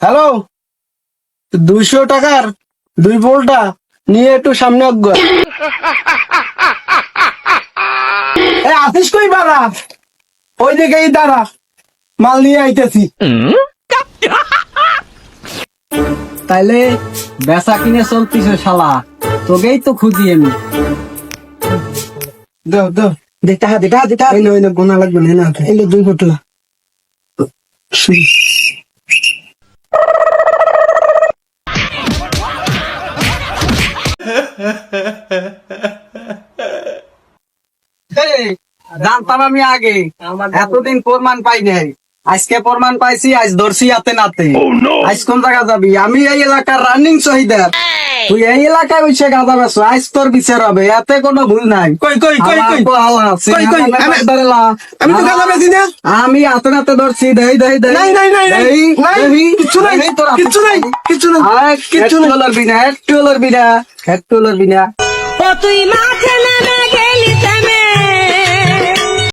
Hello? দুইশো টাকার দুই বোলটা নিয়ে একটু সামনে অজ্ঞ এ আসিস কই বাড়া? ওই দিকেই দাঁড়া মাল নিয়ে আইতেছি। তাইলে বেচা কিনে চলতিছে শালা তোকেই তো খুঁজি আমি। দাও দাও দেখা দেখা দেখা এই নয় গোনা লাগবে না এই দুই ফোটলা জানতাম আমি আগে। এতদিন প্রমাণ পাই নাই। আজকে প্রমাণ পাইছি আজ ধরছি হাতে নাতে। আজ কোন জায়গা যাবি? আমি এই এলাকার রানিং শহীদার। তুই এই এলাকায় বসে গাঁদা বেছো আজ তোর বিচার হবে এতে কোনো ভুল নাই। কই কই কই আমার কই? তো হালা আছে, কই, কই, আমার আমি- হাতে নাতে ধরছি দেই দেই দেই। নাই নাই নাই নাই। দেই, নাই নাই। আর কিচ্ছু একটু লড়বি না একটু লড়বি না তুই মাঠে নেমে